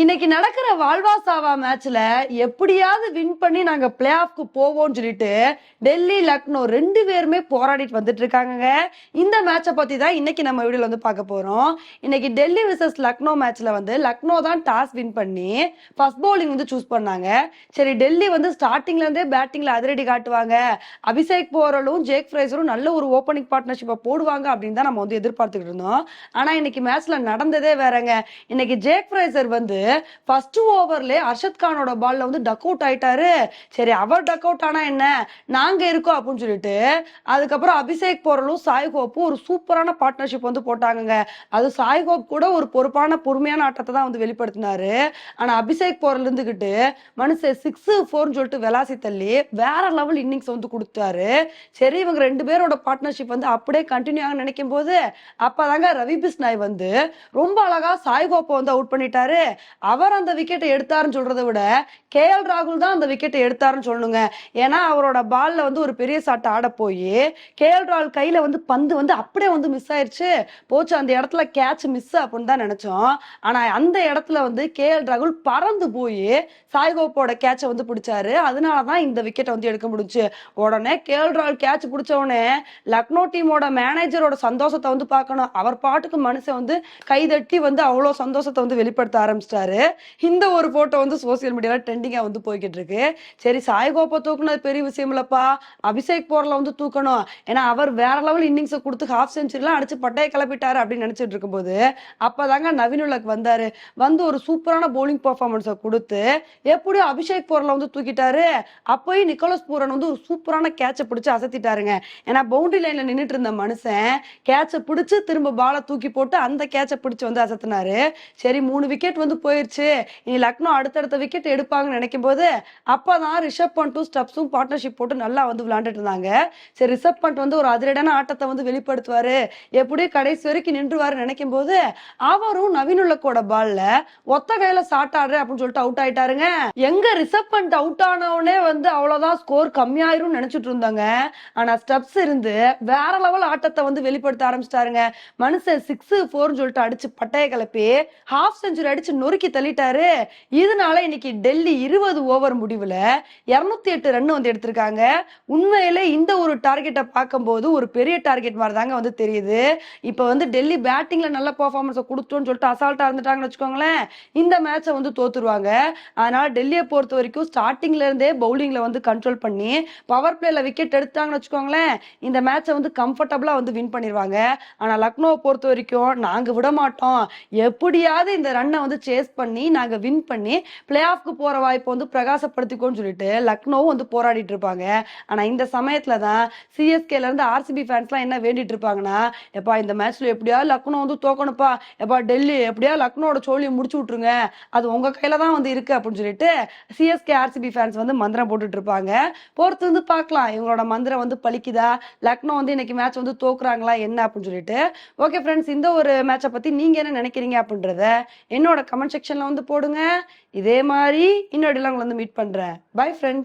இன்னைக்கு நடக்கிற வாழ்வா சாவா மேட்ச்ல எப்படியாவது வின் பண்ணி நாங்க பிளே ஆஃப்க்கு போவோம்னு சொல்லிட்டு டெல்லி லக்னோ ரெண்டு பேருமே போராடிட்டு வந்துட்டு இருக்காங்கங்க. இந்த மேட்சை பத்தி தான் இன்னைக்கு நம்ம வீடியோல வந்து பார்க்க போறோம். இன்னைக்கு டெல்லி விசஸ் லக்னோ மேட்ச்ல வந்து லக்னோ தான் டாஸ் வின் பண்ணி ஃபர்ஸ்ட் பவுலிங் வந்து சூஸ் பண்ணாங்க. சரி டெல்லி வந்து ஸ்டார்டிங்ல இருந்தே பேட்டிங்ல அதிரடி காட்டுவாங்க. அபிஷேக் போரலும் ஜேக் ஃப்ரைசரும் நல்ல ஒரு ஓப்பனிங் பார்ட்னர்ஷிப்பை போடுவாங்க அப்படின்னு தான் நம்ம வந்து எதிர்பார்த்துக்கிட்டு இருந்தோம். ஆனா இன்னைக்கு மேட்ச்ல நடந்ததே வேறங்க. இன்னைக்கு ஜேக் ஃப்ரைசர் வந்து ஃபர்ஸ்ட் ஓவர்ல அர்ஷத் கானோட பால்ல வந்து டக் அவுட் ஆயிட்டாரு. சரி அவர் டக் அவுட் ஆனா என்ன? நாங்க இருக்கோம் அப்படின்னு சொல்லிட்டு அதுக்கப்புறம் அபிஷேக் போரலும் சாய் ஹோப்பும் ஒரு சூப்பரான பார்ட்னர்ஷிப் வந்து போட்டாங்கங்க. அது சாய் ஹோப் கூட ஒரு பொறுப்பான பொறுமையான ஆட்டத்தை தான் வந்து வெளிப்படுத்தினாரு. ஆனா அபிஷேக் போரல் இருந்துகிட்டு மனுஷன் சிக்ஸ் ஃபோர்னு சொல்லிட்டு வெலாசி தள்ளி வேற லெவல் இன்னிங்ஸ் வந்து கொடுத்தாரு. சரி இவங்க ரெண்டு பேரோட பார்ட்னர்ஷிப் வந்து அப்படியே கண்டினியூ ஆக நினைக்கும் போது அப்பதாங்க ரவி பிஸ்னாய் வந்து ரொம்ப அழகா சாய் கோப்பை வந்து அவுட் பண்ணிட்டாரு. அவர் அந்த விக்கெட்டை எடுத்தாருன்னு சொல்றதை விட கே எல் ராகுல் தான் அந்த விக்கெட்டை எடுத்தாருன்னு சொல்லணுங்க. ஏன்னா அவரோட பால்ல வந்து ஒரு பெரிய சாட்டை ஆட போய் கே எல் ராகுல் கையில வந்து பந்து வந்து அப்படியே வந்து மிஸ் ஆயிடுச்சு போச்சு அந்த இடத்துல கேட்ச் மிஸ் அப்படின்னு தான் நினைச்சோம். ஆனா அந்த இடத்துல வந்து கே எல் ராகுல் பறந்து போய் சாய்கோப்போட கேட்சை வந்து பிடிச்சாரு. அதனால தான் இந்த விக்கெட்டை வந்து எடுக்க முடிஞ்சு. உடனே கே எல் ராகுல் கேட்ச் பிடிச்ச உடனே லக்னோ டீமோட மேனேஜரோட சந்தோஷத்தை வந்து பார்க்கணும். அவர் பாட்டுக்கு மனுஷன் வந்து கைதட்டி வந்து அவ்வளோ சந்தோஷத்தை வந்து வெளிப்படுத்த ஆரம்பிச்சிட்டாரு. இந்த ஒரு போட்டோ வந்து சோசியல் மீடியால ட்ரெண்டிங்கா வந்து போய்கிட்டு இருக்கு சரி சாய்கோப்பை தூக்குனது பெரிய விஷயம் இல்லப்பா. அபிஷேக் போர்ல வந்து தூக்கணும். ஏன்னா அவர் வேற லெவல் இன்னிங்ஸை கொடுத்து ஹாஃப் செஞ்சுரிலாம் அடிச்சு பட்டையை கிளப்பிட்டாரு அப்படின்னு நினைச்சிட்டு இருக்கும்போது அப்பதாங்க நவீனுலக் வந்தாரு. வந்து ஒரு சூப்பரான பவுலிங் பர்ஃபார்மன்ஸை கொடுத்து எப்படியோ அபிஷேக் போர்ல வந்து தூக்கிட்டாரு. அப்போயும் நிக்கோலஸ் பூரன் வந்து ஒரு சூப்பரான கேட்சை பிடிச்சு அசத்திட்டாருங்க. ஏன்னா பவுண்டரி லைன்ல நின்னுட்டு இருந்த மனுஷன் கேட்சை பிடிச்சு திரும்ப பாலை தூக்கி போட்டு அந்த கேட்சை பிடிச்சு வந்து அசத்தினாரு. சரி மூணு விக்கெட் வந்து போயிருச்சு. இனி லக்னோ அடுத்தடுத்த விக்கெட் எடுப்பாங்கன்னு நினைக்கும் போது அப்போதான் ரிஷப் பண்ட்டும் ஸ்டப்ஸும் பார்ட்னர்ஷிப் போட்டு நல்லா வந்து விளையாண்டுட்டு இருந்தாங்க. சரி ரிஷப் பண்ட் வந்து ஒரு அதிரடியான ஆட்டத்தை வந்து வெளிப்படுத்துவாரு. எப்படியும் கடைசி வரைக்கும் நின்றுவாரு நினைக்கும் போது அவரும் நவீனுள்ளக்கோட பால்ல ஒத்த கையில சாட் ஆடுறேன் அப்படின்னு சொல்லிட்டு அவுட் ஆயிட்டாருங்க. எங்க ரிஷப் பண்ட் அவுட் ஆனவனே வந்து அவ்வளவுதான் ஸ்கோர் கம்மியாயிரும் நினைச்சிட்டு இருந்தாங்க. ஆனா ஸ்டெப்ஸ் இருந்து வேற லெவல் ஆட்டத்தை வந்து வெளிப்படுத்த ஆரம்பிச்சிட்டாருங்க. மனுஷன் சிக்ஸ் ஃபோர்னு சொல்லிட்டு அடிச்சு பட்டைய கிளப்பி ஹாஃப் செஞ்சுரி அடிச்சு நொறுக்கி தள்ளிட்டாரு. இதனால இன்னைக்கு டெல்லி இருபது ஓவர் முடிவுல இருநூத்தி எட்டு ரன் வந்து எடுத்திருக்காங்க. உண்மையிலே இந்த ஒரு டார்கெட்டை பார்க்கும்போது ஒரு பெரிய டார்கெட் மாதிரி தாங்க வந்து தெரியுது. இப்போ வந்து டெல்லி பேட்டிங்ல நல்ல பெர்ஃபார்மன்ஸை கொடுத்தோம்னு சொல்லிட்டு அசால்ட்டா இருந்துட்டாங்கன்னு வச்சுக்கோங்களேன் இந்த மேட்சை வந்து தோத்துருவாங்க. அதனால டெல்லியை பொறுத்த வரைக்கும் ஸ்டார்டிங்ல இருந்தே பவுலிங்ல வந்து கண்ட்ரோல் பண்ணி பவர் பிளேல விக்கெட் எடுத்தாங்கன்னு வச்சுக்கோங்களேன் இந்த மேட்சை வந்து கம்ஃபர்டபுளா வந்து வின் பண்ணிடுவாங்க ஆனா லக்னோவை பொறுத்த வரைக்கும் நாங்க விட மாட்டோம். எப்படியாவது இந்த ரன்னை வந்து சேஸ் பண்ணி நாங்க வின் பண்ணி பிளே ஆஃப்க்கு போற வாய்ப்பை வந்து பிரகாசப்படுத்திக்கோன்னு சொல்லிட்டு லக்னோவும் வந்து போராடிட்டு இருப்பாங்க. ஆனா இந்த சமயத்துல தான் சிஎஸ்கேல இருந்து ஆர்சிபி ஃபேன்ஸ்லாம் என்ன வேண்டிட்டு இருப்பாங்கன்னா எப்பா இந்த மேட்ச்ல எப்படியா லக்னோ வந்து தோக்கணுப்பா எப்பா டெல்லி எப்படியா லக்னோட சோழியை முடிச்சு விட்டுருங்க. அது உங்க கையில தான் வந்து இருக்கு அப்படின்னு சொல்லிட்டு சிஎஸ்கே ஆர்சிபி ஃபேன்ஸ் வந்து மந்திரம் போட்டுட்டு இருப்பாங்க. பொறுத்து வந்து பார்க்கலாம். இவங்களோட மந்திரம் வந்து பழிக்குதா லக்னோ வந்து இன்னைக்கு மேட்ச் வந்து தோக்குறாங்களா? என்ன அப்படின்னு சொல்லிட்டு. ஓகே ஃப்ரெண்ட்ஸ் இந்த ஒரு மேட்சை பத்தி நீங்க என்ன நினைக்கிறீங்க அப்படின்றத என்னோட கமெண்ட் செக்ஷன்ல வந்து போடுங்க. இதே மாதிரி இன்னொரு உங்களை வந்து மீட் பண்றேன். Bye friends